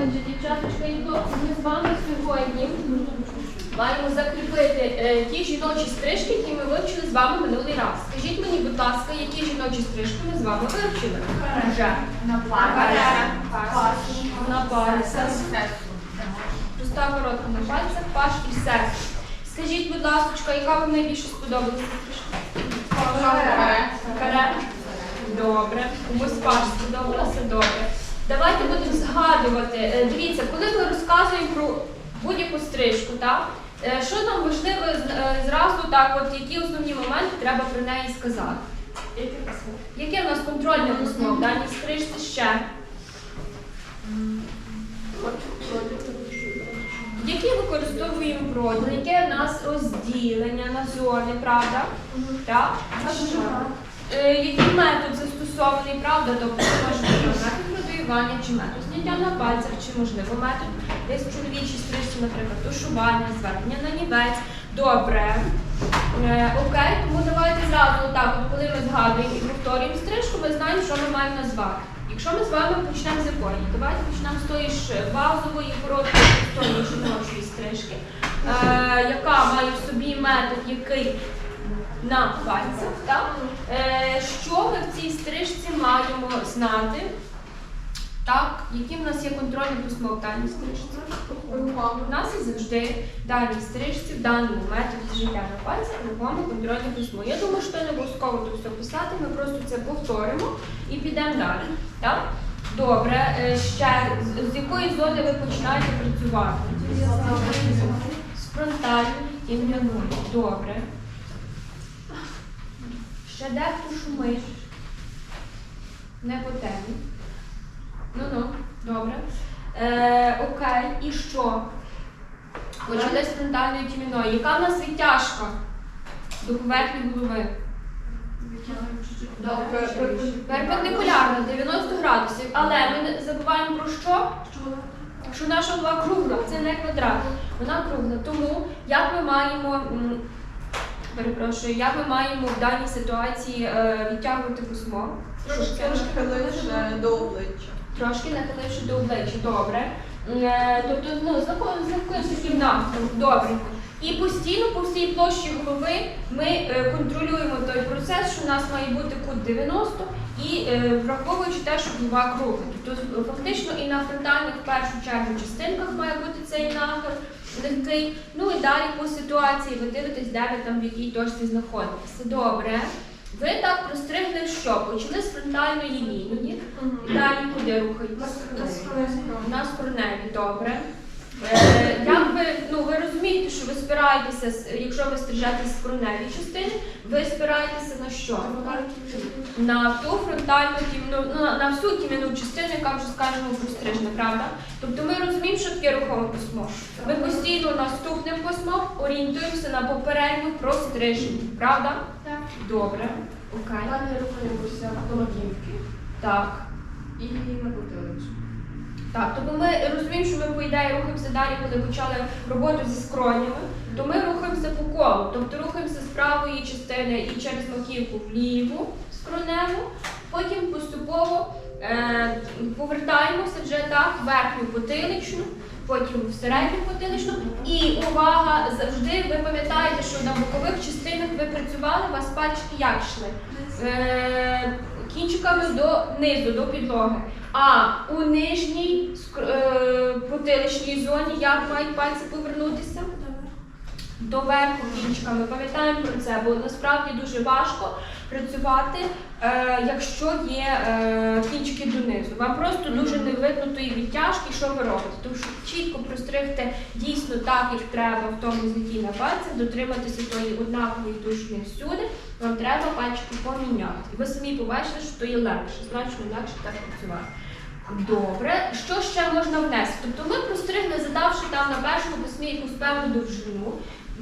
Отже, дівчаточка і хлопці, ми з вами сьогодні маємо закріпити е, ті жіночі стрижки, які ми вивчили з вами минулий раз. Скажіть мені, будь ласка, які жіночі стрижки ми з вами вивчили? Вже. На На пальцях. Проста коротка на пальцях, паш і серце. Скажіть, будь ласка, яка вам найбільше сподобалася стрижка? Каре. Добре. Комусь паш сподобалося добре. Давайте будемо згадувати. Е, Дивіться, коли ми розказуємо про будь-яку стрижку, так? е, що нам важливо е, зразу так, от які основні моменти треба про неї сказати? Яке в нас контрольне письмо в даній стрижці ще? Які використовуємо проділ, яке в нас розділення на зони, правда? Так? Який метод застосований, правда? Тобто це градуювання чи метод зняття на пальцях, чи можливо метод десь в чоловічій стрижці, наприклад, тушування, звернення на нівець. Добре. Е, окей, тому давайте зразу так, от коли ми згадуємо і повторюємо стрижку, ми знаємо, що ми маємо назвати. Якщо ми з вами почнемо з якої, давайте почнемо з тої ж базової, короткої, простої жіночої стрижки, е, яка має в собі метод, який на пальцях. Так? Е, що ми в цій стрижці маємо знати? Так, які в нас є контрольні письмо в даній стрижці? У нас є завжди в даній стрижці, в даному методі життя на пальцях рухоме контрольне письмо. Я думаю, що не обов'язково тут все писати, ми просто це повторимо і підемо далі. Так? Добре, е, ще з, якої зони ви починаєте працювати? З фронтальної і м'яної. Добре. Ще дехто шумить. Не по темі. Ну-ну, добре. Е, окей, і що? Почали з фронтальної тіміної. Яка в нас відтяжка до поверхні голови? Перпендикулярна, 90 градусів. Але ми не забуваємо про що? Що наша голова кругла, це не квадрат, вона кругла. Тому як ми маємо, перепрошую, як ми маємо в даній ситуації е, відтягувати письмо? Трошки лише до обличчя. Трошки нахиливши до обличчя, добре. Е, Тобто, ну, знаходимося таким напрямку, добре. І постійно по всій площі голови ми е, контролюємо той процес, що у нас має бути кут 90, і е, враховуючи те, що голова кругла. Тобто фактично і на фронтальних в першу чергу частинках має бути цей нахил легкий. Ну і далі по ситуації ви дивитесь, де ви там в якій точці знаходитеся. Добре. Ви так простригли що? Почали з фронтальної лінії. Далі куди рухаєтесь? На скроневі, добре. Е, як ви, ну, ви розумієте, що ви спираєтеся, якщо ви стрижете з скроневі частини, ви спираєтеся на що? На ту фронтальну тімну, ну, на, всю тім'яну частину, яка вже скажемо прострижена, правда? Тобто ми розуміємо, що таке рухоме письмо. Ми постійно наступним письмом орієнтуємося на попередню простриження, правда? Так. Добре. Окей. Далі рухаємося до маківки Так. і на потилицю. Так, тобто ми розуміємо, що ми по ідеї рухаємося далі, коли почали роботу зі скронями, то ми рухаємося по колу. Тобто рухаємося з правої частини і через маківку ліву скроневу, потім поступово е, повертаємося вже так, в верхню потиличну, потім в середню потиличну. І увага, завжди ви пам'ятаєте, що на бокових частинах ви працювали, у вас пальчики як йшли? Е, кінчиками до низу, до підлоги. А у нижній ск- е, потиличній зоні як мають пальці повернутися? До верху кінчиками. Пам'ятаємо про це, бо насправді дуже важко працювати, е, якщо є е, кінчики донизу. Вам просто дуже не видно тої відтяжки, що ви робите. Тому що чітко простригти дійсно так, як треба в тому зліті на пальцях, дотриматися тої однакової тушні всюди, вам треба пальчики поміняти. І ви самі побачите, що то є легше, значно легше так працювати. Добре, що ще можна внести? Тобто ми простригли, задавши там на першому письмі якусь певну довжину.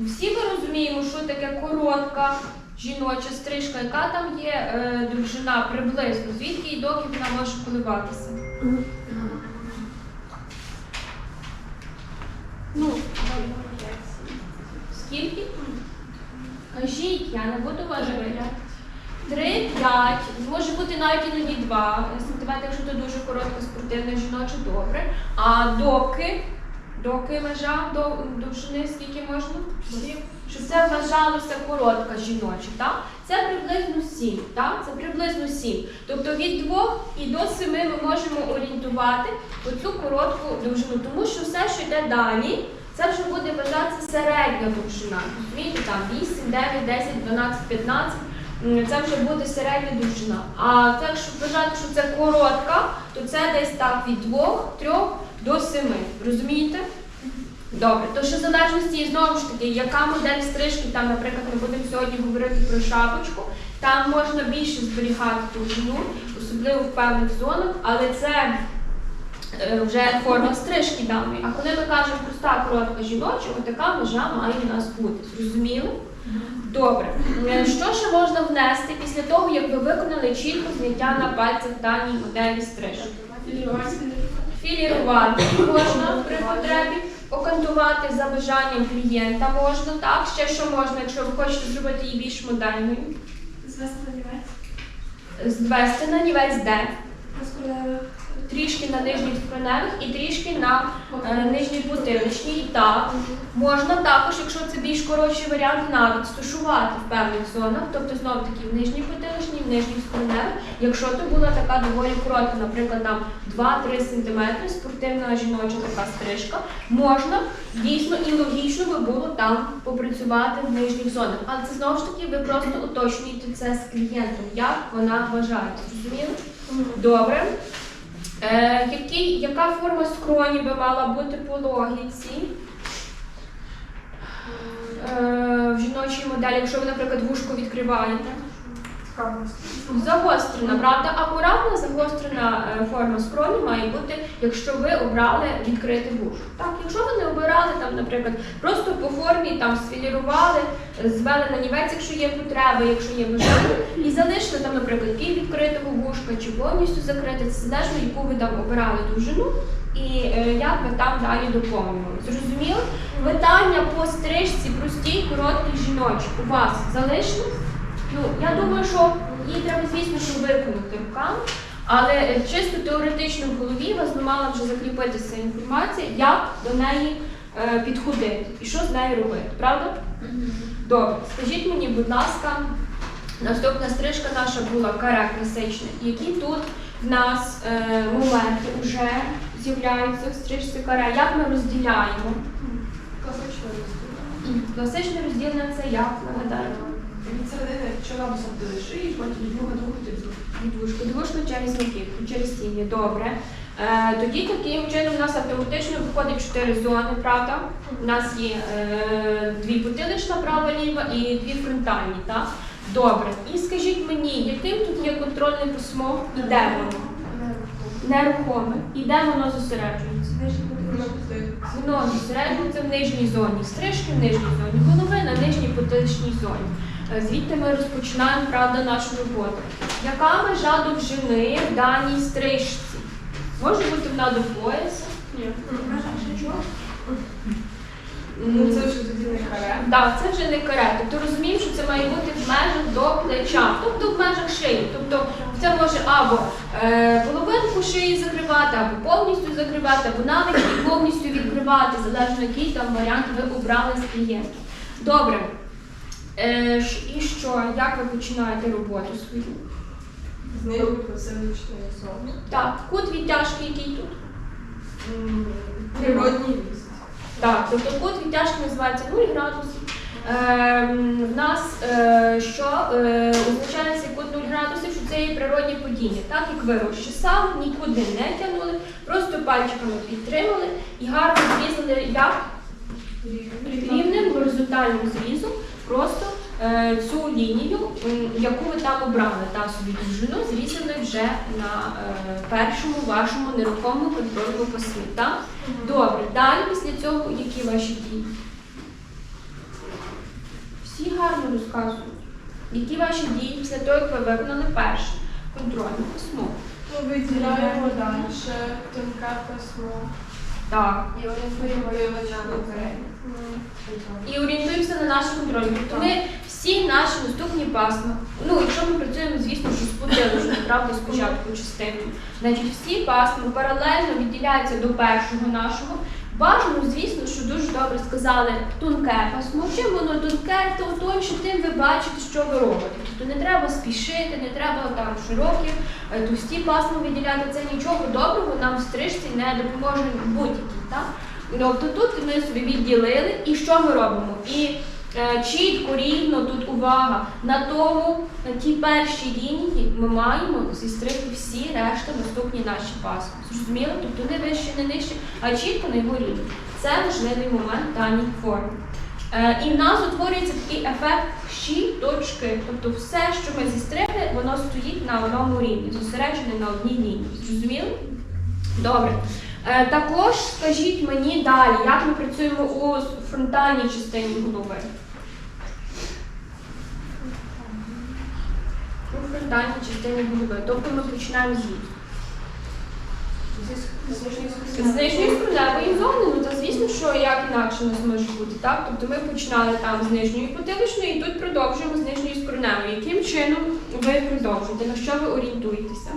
Всі ми розуміємо, що таке коротка жіноча стрижка, яка там є е, довжина приблизно, звідки і доки вона може коливатися. Ну, Скільки? Кажіть, я не буду вас говорити. 3-5, може бути навіть іноді 2 сантиметри, якщо це дуже коротка спортивна жіноча, добре. А доки, доки межа до довжини скільки можна? Щоб це вважалося коротка жіноча, так? Це приблизно 7, так? Це приблизно 7. Тобто від 2 і до 7 ми можемо орієнтувати оцю коротку довжину, тому що все, що йде далі, це вже буде вважатися середня довжина. Розумієте, там 8, 9, 10, 12, 15. Це вже буде середня довжина. А так, щоб вважати, що це коротка, то це десь так від 2, 3 до 7. Розумієте? Добре, то що залежності знову ж таки, яка модель стрижки, там, наприклад, ми будемо сьогодні говорити про шапочку, там можна більше зберігати довжину, особливо в певних зонах, але це е, вже форма стрижки даної. А коли ми кажемо проста коротка жіноча, отака межа має у нас бути. Зрозуміли? Добре. Е, Що ще можна внести після того, як ви виконали чітко зняття на пальцях даній моделі стрижки? Філірувати можна при потребі, окантувати за бажанням клієнта можна, так? Ще що можна, якщо ви хочете зробити її більш модельною. Звести на нівець. Звести на нівець де? Розкладаю. Трішки на нижніх скроневих і трішки на е, нижній потиличній. Так. Можна також, якщо це більш коротший варіант, навіть стушувати в певних зонах, тобто знову таки в нижній потиличній, в нижніх скроневих. Якщо то була така доволі коротка, наприклад, там 2-3 см, спортивна жіноча така стрижка, можна дійсно і логічно би було там попрацювати в нижніх зонах. Але це знову ж таки ви просто уточнюєте це з клієнтом, як вона вважає. Зрозуміли? Добре. Е, який, яка форма скроні би мала бути по логіці? Е, в жіночій моделі, якщо ви, наприклад, вушку відкриваєте. Загострена, правда? Акуратна загострена е, форма скроні має бути, якщо ви обрали відкрити вушко. Так, якщо ви не обирали там, наприклад, просто по формі там сфілірували, звели на нівець, якщо є потреба, якщо є бажання, і залишили там, наприклад, пів відкритого вушка чи повністю закрите, це залежно, яку ви там обирали довжину і е, як ви там далі доповнювали. Зрозуміло? Питання по стрижці простій, короткій жіночій у вас залишилось? Ну, я думаю, що її треба, звісно, що виконати руками, але е, чисто теоретично в голові вас би мала вже закріпитися інформація, як до неї е, підходити і що з нею робити, правда? Добре, скажіть мені, будь ласка, наступна стрижка наша була каре класична. Які тут в нас е, моменти вже з'являються в стрижці каре? Як ми розділяємо? Класично Класичне розділення це як нагадаю? Від середини чола до шиї, потім друга другу до. Відвушку, двушку через маківку, через тіні. Добре. Е, тоді таким чином у нас автоматично виходить чотири зони, правда? У нас є е, дві потилична, права ліва і дві фронтальні, так? Добре. І скажіть мені, яким тут є контрольне письмо і де воно? Нерухоме. І де воно зосереджується? Воно зосереджується в нижній зоні, стрижки в нижній зоні, голови на нижній потиличній зоні. Е, Звідти ми розпочинаємо правда нашу роботу. Яка межа довжини в даній стрижці? Може бути вона до пояса? Ні. М, Це вже тоді не каре. Так, це вже не каре. Тобто розуміємо, що це має бути в межах до плеча, тобто в межах шиї. Тобто це може або е, половинку шиї закривати, або повністю закривати, або навіть повністю відкривати, залежно який там варіант ви обрали з клієнтом. Добре. Е, і що? Як ви починаєте роботу свою? Знизу посиличної зони. Так, кут відтяжки який тут? Природній ліс. Так, тобто кут відтяжки називається 0 градусів. Ем, в нас е, що е, означає цей кут 0 градусів, що це є природні падіння. Так як ви розчесали, нікуди не тягнули, просто пальчиками підтримали і гарно зрізали як рівним горизонтальним зрізом просто е, цю лінію, яку ви там обрали, та собі довжину, зрізали вже на е, першому вашому нерухомому контрольному пасмі. Так? Добре, далі після цього які ваші дії? Всі гарно розказують. Які ваші дії після того, як ви виконали перше контрольне письмо? Ми виділяємо далі тонке письмо. Так. І вони орієнтуємо на І орієнтуємося на нашу контроль. Тобто ми всі наші наступні пасма, ну якщо ми працюємо, звісно, що з правда, спочатку частиною, значить всі пасми паралельно відділяються до першого нашого. Бажано, звісно, що дуже добре сказали тонке пасмо. Чим воно тонке, то тоньше, тим ви бачите, що ви робите. Тобто не треба спішити, не треба там широкі, е, товсті пасма виділяти. Це нічого доброго нам в стрижці не допоможе будь-який. Тобто тут ми собі відділили, і що ми робимо? І е, чітко, рівно тут увага. На тому, на тій першій лінії ми маємо зістрити всі решта наступні наші пасми. Зрозуміло? Тобто не вище, не нижче, а чітко на його рівні. Це важливий момент даній формі. Е, і в нас утворюється такий ефект щі точки. Тобто все, що ми зістригли, воно стоїть на одному рівні, зосереджене на одній лінії. Зрозуміло? Добре. Е, також скажіть мені далі, як ми працюємо у фронтальній частині голови. У фронтальній частині голови. Тобто ми починаємо звідси. З нижньої скроневої зони, ну та звісно, що як інакше у нас може бути, так? Тобто ми починали там з нижньої потиличної і тут продовжуємо з нижньої скроневої. Яким чином ви продовжуєте? На що ви орієнтуєтеся?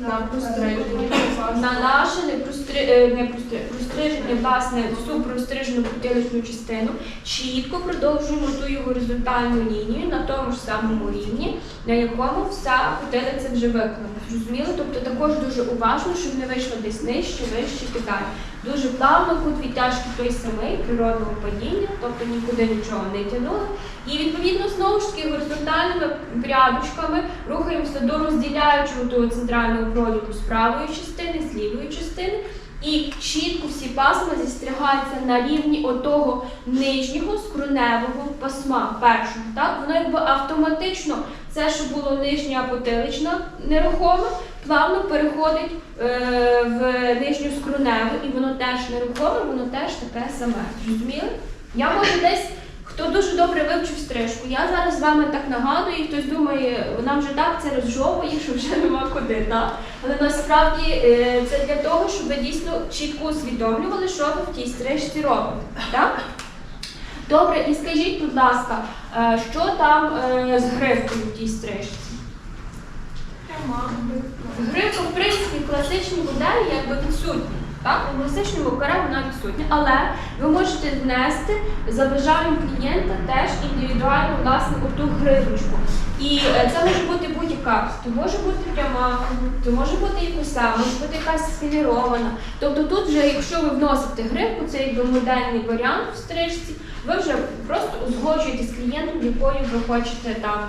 На простриження. На наше непростри... е, не простри... простриження, власне, всю прострижену потиличну частину, чітко продовжуємо ту горизонтальну лінію на тому ж самому рівні, на якому вся потилиця вже виконана. Зрозуміло? Тобто також дуже уважно, щоб не вийшло десь нижче, вище і далі. Дуже плавно, кут відтяжки той самий, природного падіння, тобто нікуди нічого не тягнули. І відповідно знову ж таки горизонтальними прядочками рухаємося до розділяючого центрального проліту з правої частини, з лівої частини. І чітко всі пасма зістрягаються на рівні отого нижнього скроневого пасма першого. Так? Воно якби автоматично, це, що було нижня потилична нерухоме, плавно переходить е, в нижню скроневу, і воно теж нерухоме, воно теж таке саме. Зрозуміли? Я можу десь, хто дуже добре вивчив стрижку, я зараз з вами так нагадую, і хтось думає, вона вже так це розжовує, що вже нема куди. Так? Але насправді е, це для того, щоб ви дійсно чітко усвідомлювали, що ви в тій стрижці робите. Так? Добре, і скажіть, будь ласка, е, що там е, з гривкою в тій стрижці? Гривка, в принципі, в класичній моделі якби відсутня. Так, у класичному каре вона відсутня, але ви можете внести за бажанням клієнта теж індивідуально власне оту гривочку. І е, це може бути будь-яка. То може бути пряма, то може бути і може бути якась сфілірована. Тобто тут вже, якщо ви вносите гривку, це якби модельний варіант в стрижці, ви вже просто узгоджуєте з клієнтом, якою ви хочете там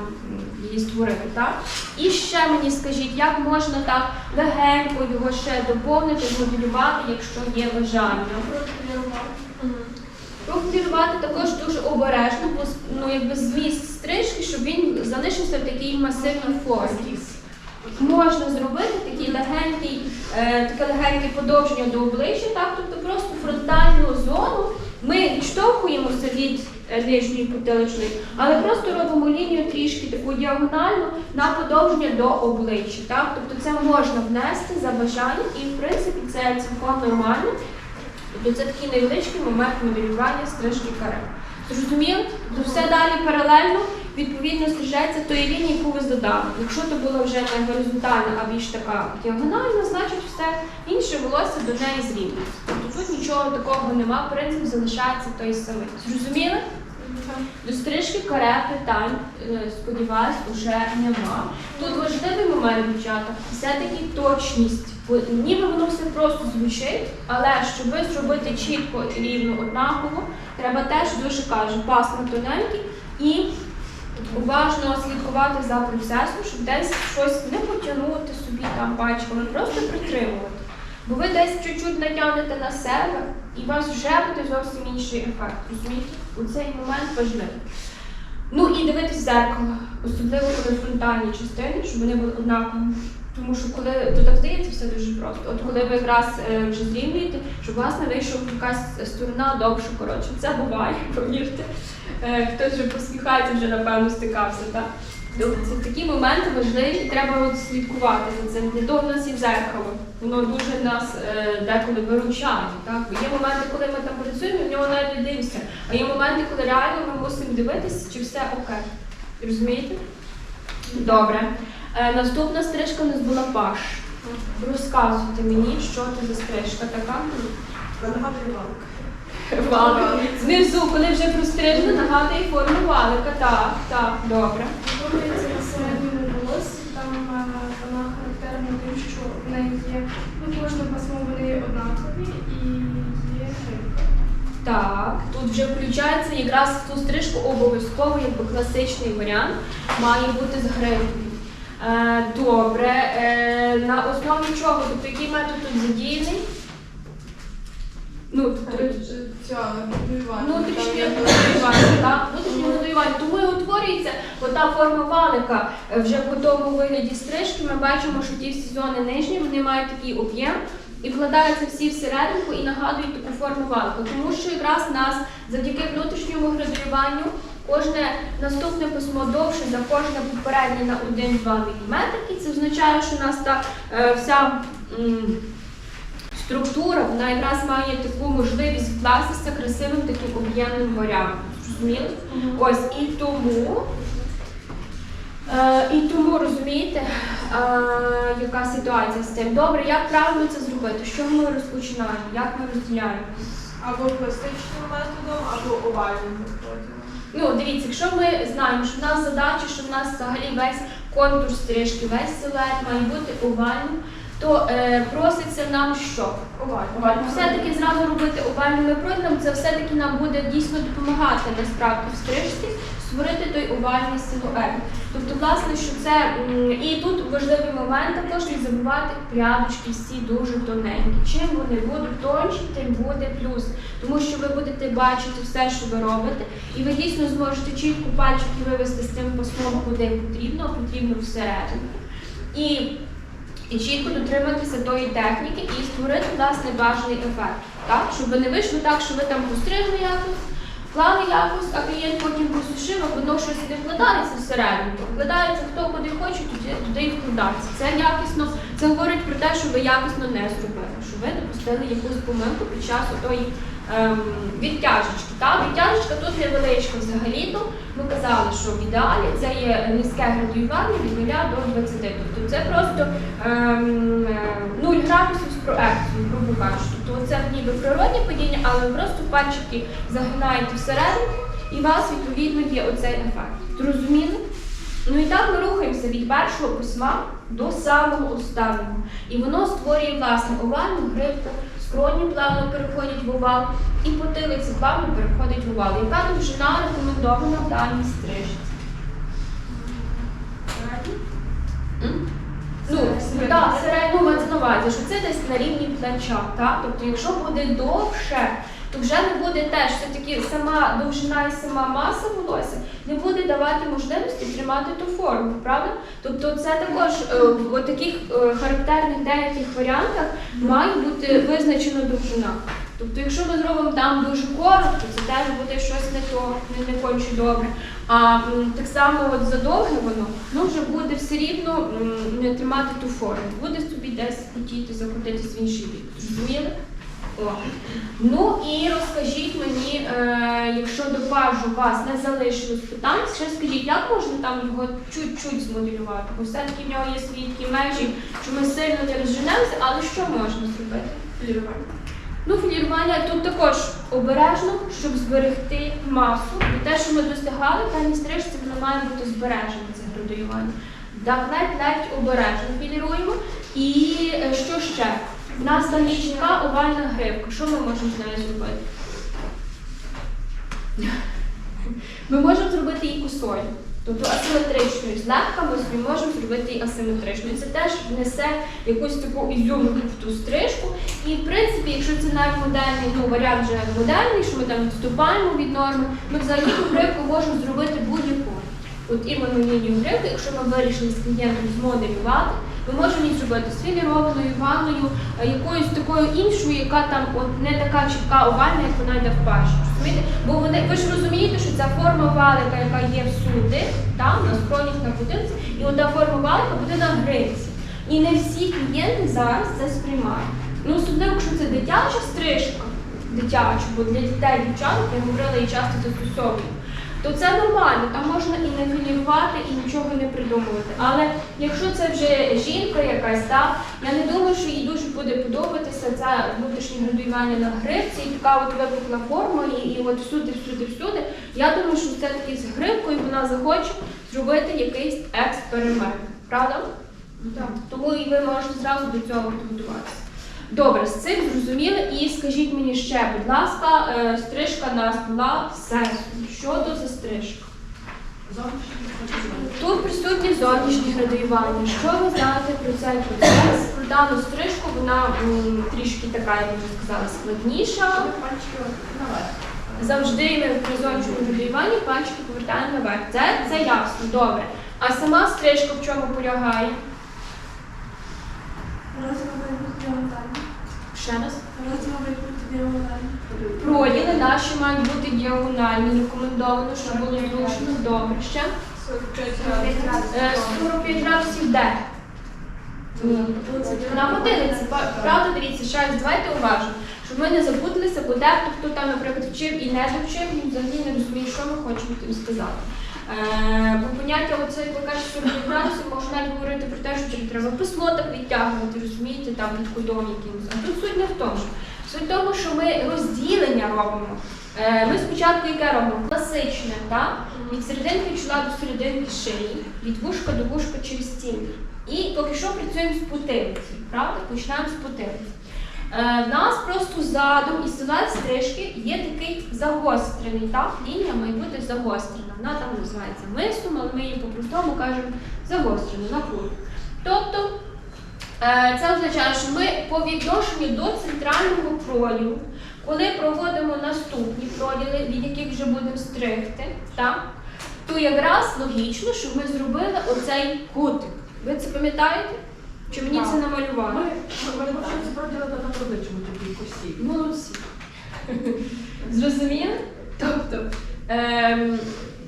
її створити. Так? І ще мені скажіть, як можна так легенько його ще доповнити, змоделювати, якщо є бажання. Профілювати також дуже обережно, бо ну, якби зміст стрижки, щоб він залишився в такій масивній формі. Можна зробити такий легенький, е, таке легеньке подовження до обличчя, так, тобто просто фронтальну зону. Ми відштовхуємося від нижньої потиличної, але просто робимо лінію трішки таку діагональну на подовження до обличчя. Так? Тобто це можна внести за бажанням і в принципі це цілком нормально. Тобто це такий невеличкий момент моделювання стрижки каре. Зрозуміло? Тобто все далі паралельно, відповідно стрижається тої лінії, яку ви задали. Якщо то було вже не горизонтальна, а більш така діагональна, значить все інше волосся до неї зрівнюється. Тобто тут нічого такого нема, принцип залишається той самий. Зрозуміли? До стрижки каре питань, е, сподіваюсь, уже нема. Тут важливий момент, дівчата, все-таки точність. Ніби воно все просто звучить, але щоб зробити чітко і рівно однаково, треба теж дуже кажу, пасма тоненький і уважно слідкувати за процесом, щоб десь щось не потягнути собі там пальчиками, просто притримувати. Бо ви десь чуть-чуть натягнете на себе, і у вас вже буде зовсім інший ефект. Розумієте? У цей момент важливий. Ну і дивитись в зеркало, особливо коли фронтальні частини, щоб вони були однакові. Тому що коли то так здається, все дуже просто. От коли ви якраз е, вже зрівнюєте, щоб власне вийшов якась сторона довше, коротше. Це буває, повірте. Е, хтось вже посміхається, вже напевно стикався, так? Це такі моменти важливі, і треба от слідкувати за цим. Для того в нас і зеркало. Воно дуже нас е, деколи виручає. Так? Є моменти, коли ми там працюємо, в нього навіть не дивишся. А є моменти, коли реально ми мусимо дивитися, чи все окей. Розумієте? Добре. Е, наступна стрижка у нас була паш. Розказуйте мені, що це за стрижка така. Нагадую вам. Знизу, коли вже прострижено, нагадує форму валика. Так, так, добре. Рухається на середньому волосі, там е, вона характерна тим, що в неї є, ну кожне пасмо вони однакові і є грибка. Так, тут вже включається якраз в ту стрижку обов'язково, якби класичний варіант, має бути з гривкою. Е, добре, е, на основі чого? Тобто який метод тут задіяний? Ну, Ця. Внутрішнє так? Внутрішнє моделювання. Тому і утворюється ота форма валика е, вже по тому вигляді стрижки. Ми бачимо, що ті всі зони нижні вони мають такий об'єм і вкладаються всі всерединку і нагадують таку форму валика. Тому що якраз нас завдяки внутрішньому градуюванню кожне наступне письмо довше за кожне попереднє на 1-2 мм. І це означає, що у нас та е, вся. Структура, вона якраз має таку можливість вкластися красивим таким об'ємним варіантом. Зрозуміли? Ось і тому, е, і тому розумієте, е, яка ситуація з цим. Добре, як правильно це зробити? Чого ми розпочинаємо? Як ми розділяємо? Або пластичним методом, або овальним методом. Ну, дивіться, якщо ми знаємо, що в нас задача, що в нас взагалі весь контур стрижки, весь силует має бути овальним, то е, проситься нам що? Овальним. Все-таки зразу робити овальними профілем, це все-таки нам буде дійсно допомагати насправді в стрижці створити той овальний силует. Тобто, власне, що це м, і тут важливий момент також не забувати прядочки всі дуже тоненькі. Чим вони будуть тонші, тим буде плюс. Тому що ви будете бачити все, що ви робите, і ви дійсно зможете чітко пальчики вивести з тим пасмом, куди потрібно, а потрібно всередину. І і чітко дотриматися тої техніки і створити власне бажаний ефект. Так? Щоб не вийшло так, що ви там постригли якось, вклали якось, а клієнт потім посушив, а воно щось не вкладається всередину. Вкладається хто куди хоче, туди, туди і вкладається. Це якісно, це говорить про те, що ви якісно не зробили, що ви допустили якусь помилку під час тої ем, відтяжечки. Так? Відтяжечка тут невеличка взагалі-то. Ми казали, що в ідеалі це є низьке градуювання від 0 до 20. Тобто це просто ем, е, 0 градусів з проекцією, грубо кажучи. Тобто це ніби природні падіння, але ви просто пальчики загинаєте всередину, і у вас відповідно є оцей ефект. Зрозуміли? Ну і так ми рухаємося від першого письма до самого останнього. І воно створює власне овальну грибку, скроні плавно переходять в овал, і потилиці плавно переходить в овал. Яка довжина рекомендована в даній стрижці? Ну, так, середньо мається на увазі, що це десь на рівні плеча. Так? Тобто, якщо буде довше, то вже не буде теж все-таки сама довжина і сама маса волосся не буде давати можливості тримати ту форму, правда? Тобто це також е, в таких е, характерних деяких варіантах має бути визначена довжина. Тобто, якщо ми зробимо там дуже коротко, це теж буде щось не то, не, не конче добре. А так само от задовге воно ну, вже буде все рівно не тримати ту форму. Буде собі десь хотіти закрутитись в інший бік. Зрозуміли? О. Ну і розкажіть мені, е, якщо до пажу вас не залишилось питань, ще скажіть, як можна там його чуть-чуть змоделювати? Бо все-таки в нього є свої такі межі, що ми сильно не розженемося, але що можна зробити? Філірування. Ну, філірування тут також обережно, щоб зберегти масу. І те, що ми досягали, даній стрижці, воно має бути збережено, це градуювання. Так, ледь-ледь обережно філіруємо. І е, що ще? У нас там є чітка овальна грибка. Що ми можемо з нею зробити? Ми можемо зробити її косою. Тобто асиметричною. Злегка ми можемо зробити її асиметричною. Це теж внесе якусь таку ізюминку в ту стрижку. І в принципі, якщо це навіть модельний ну, варіант вже модельний, що ми там відступаємо від норми, ми взагалі грибку можемо зробити будь-яку. От іменно лінію грибки, якщо ми вирішили з клієнтом змоделювати, ми можемо її зробити з філірованою, ванною, е, якоюсь такою іншою, яка там от не така чітка овальна, як вона йде в. Розумієте? Бо вони ви ж розумієте, що ця форма валика, яка є всюди, там на скронях на будинці, і ота форма валика буде на гринці. І не всі клієнти зараз це сприймають. Ну, особливо, якщо це дитяча стрижка, дитяча, бо для дітей дівчаток, я говорила і часто застосовую, то це нормально, там можна і не філірувати, і нічого не придумувати. Але якщо це вже жінка якась, так, я не думаю, що їй дуже буде подобатися це внутрішнє градуювання на гривці, і така от випукла форма, і, і от всюди, всюди, всюди. Я думаю, що все таки з гривкою вона захоче зробити якийсь експеримент. Правда? Так. Тому і ви можете зразу до цього підготуватися. Добре, з цим зрозуміли. І скажіть мені ще, будь ласка, е, стрижка на стола сесу. Що то за стрижка? Тут присутні зовнішні градуювання. Що ви знаєте про цей процес? Про дану стрижку вона м, трішки така, я б вже сказала, складніша. Завжди ми при зовнішньому градуюванні пальчики повертаємо наверх. Це, це ясно, добре. А сама стрижка в чому полягає? Розмови діагональні. Ще раз. Проділи наші мають бути діагональні, рекомендовано, щоб було зручно. Добре. Ще? Е, 45 градусів де? На годинниці. Па- Правда, дивіться, ще раз, давайте уважно, щоб ми не запуталися, бо дехто, хто там, наприклад, вчив і не довчив, він взагалі не розуміє, що ми хочемо тим сказати. Е, бо поняття оце, як ви кажете, 45 градусів, можна навіть говорити про те, що треба письмо так відтягувати, розумієте, там під кудом якимось. А тут суть не в тому. Суть в тому, що ми розділення робимо. Е, Ми спочатку яке робимо? Класичне, так? Від серединки чола до серединки шиї, від вушка до вушка через стіни. І поки що працюємо з потилиці, правда? Починаємо з потилиці. Е, в нас просто задум і силует стрижки є такий загострений, так? Лінія має бути загострена. Вона там називається мисом, але ми її по-простому кажемо загострено, на кут. Тобто Е, Це означає, що ми по відношенню до центрального проділу, коли проводимо наступні проділи, від яких вже будемо стригти, так, то якраз логічно, щоб ми зробили оцей кутик. Ви це пам'ятаєте? Чи мені це намалювали? ми це проділи на табличному такій косі. Молодці. Зрозуміли? Тобто, ем,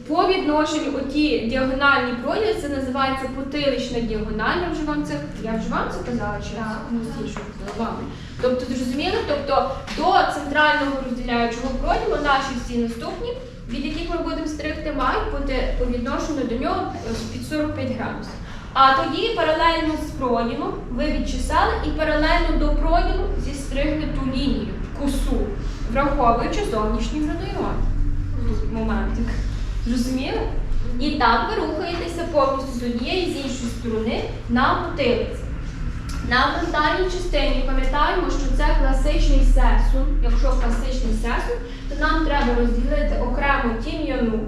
по відношенню оті діагональні проділи, це називається потилична діагональ. Я вже вам це, я вже вам це казала, чи ну, всі, що казала вам. Тобто, зрозуміли? Тобто до центрального розділяючого проділу наші всі наступні, від яких ми будемо стригти, мають бути по відношенню до нього е, під 45 градусів. А тоді паралельно з проділом ви відчесали і паралельно до проділу зістригли ту лінію, косу, враховуючи зовнішні градуювання. Тут моментик. Зрозуміли? І так ви рухаєтеся повністю з однієї з іншої сторони на потилиці. На фронтальній частині пам'ятаємо, що це класичний сесун. Якщо класичний сесун, то нам треба розділити окремо тім'яну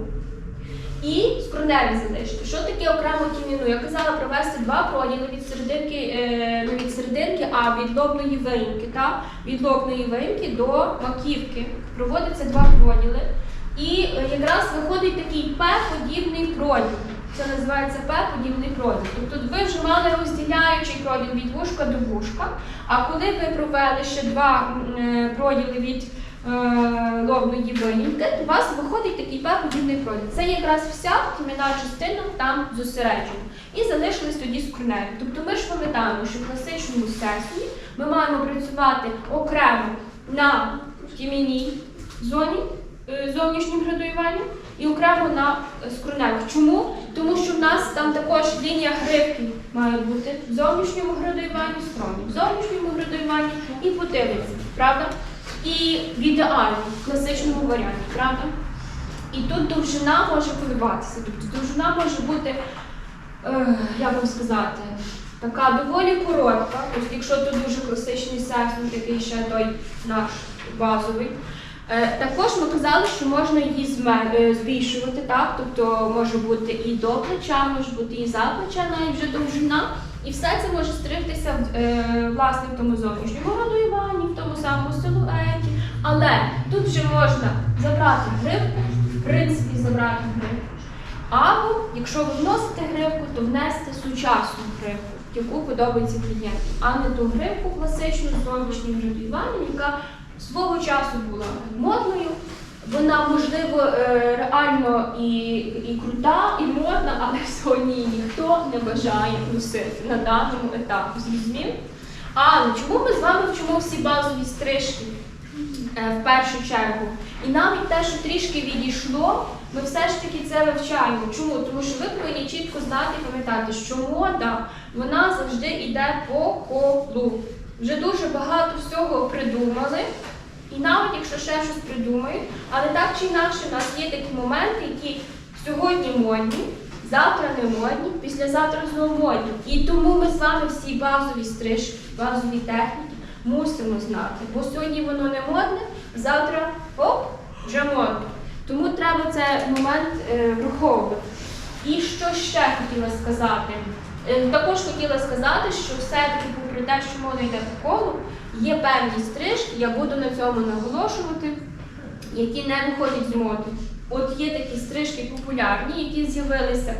і скроневі залишити. Що таке окремо тім'яну? Я казала провести два проділи від серединки, е, від серединки, а від лобної виїмки. Та? Від лобної виїмки до маківки. Проводиться два проділи. І е, якраз виходить такий П-подібний проділ. Це називається П-подібний проділ. Тобто ви вже мали розділяючий проділ від вушка до вушка, а коли ви провели ще два е, проділи від лобної виїмки, то у вас виходить такий П-подібний проділ. Це якраз вся тім'яна частина там зосереджена. І залишились тоді скроневі. Тобто ми ж пам'ятаємо, що в класичному сесії ми маємо працювати окремо на тім'яній зоні е, зовнішнім градуюванням і окремо на е, скроневих. Чому? Тому що в нас там також лінія гривки має бути в зовнішньому градуюванні, скроні, в зовнішньому градуюванні і потилиці, правда? І в ідеальному, класичному варіанті, правда? І тут довжина може коливатися. Тобто довжина може бути, е, як вам сказати, така доволі коротка. Тобто, якщо то дуже класичний сесн, такий ще той наш базовий. Е, Також ми казали, що можна її е, збільшувати, так? Тобто може бути і до плеча, може бути і за плеча, навіть вже довжина. І все це може стригтися е, власне в тому зовнішньому градуюванні, в тому самому силуеті. Але тут вже можна забрати гривку, в принципі, забрати гривку. Або, якщо ви вносите гривку, то внести сучасну гривку, яку подобається клієнту, а не ту гривку класичну з зовнішнім градуюванням, яка свого часу була модною, Вона можливо е, реально і, і крута, і модна, але сьогодні її ніхто не бажає носити на даному етапі. Зрозумів? Але чому ми з вами вчимо всі базові стрижки е, в першу чергу? І навіть те, що трішки відійшло, ми все ж таки це вивчаємо. Чому? Тому що ви повинні чітко знати і пам'ятати, що мода вона завжди йде по колу. Вже дуже багато всього придумали. І навіть якщо ще щось придумають, але так чи інакше в нас є такі моменти, які сьогодні модні, завтра не модні, післязавтра знову модні. І тому ми з вами всі базові стрижки, базові техніки мусимо знати. Бо сьогодні воно не модне, завтра оп, вже модно. Тому треба цей момент е, враховувати. І що ще хотіла сказати? Е, Також хотіла сказати, що все-таки, попри те, що мода йде по колу, є певні стрижки, я буду на цьому наголошувати, які не виходять з моди. От є такі стрижки популярні, які з'явилися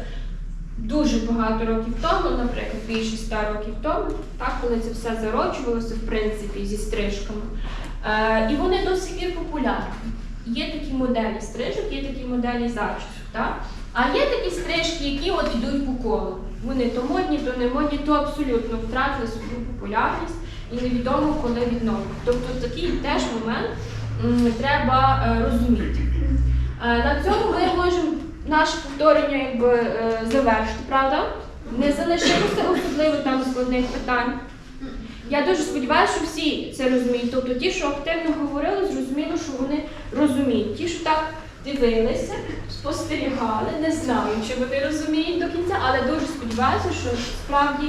дуже багато років тому, наприклад, більше ста років тому, так, коли це все зароджувалося, в принципі, зі стрижками. Е, і вони до сих пір популярні. Є такі моделі стрижок, є такі моделі зачісок. А є такі стрижки, які от йдуть по колу. Вони то модні, то не модні, то абсолютно втратили свою популярність і невідомо коли відновлять. Тобто такий теж момент треба е, розуміти. Е, на цьому ми можемо наше повторення якби, е, завершити, правда? Не залишилося особливо там складних питань. Я дуже сподіваюся, що всі це розуміють. Тобто ті, що активно говорили, зрозуміло, що вони розуміють. Ті, що так дивилися, спостерігали, не знаю, чи вони розуміють до кінця, але дуже сподіваюся, що справді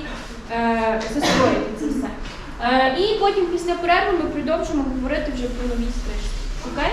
е, засвоїти це все. Е, і потім після перерви ми продовжимо говорити вже про нові стрижки. Окей?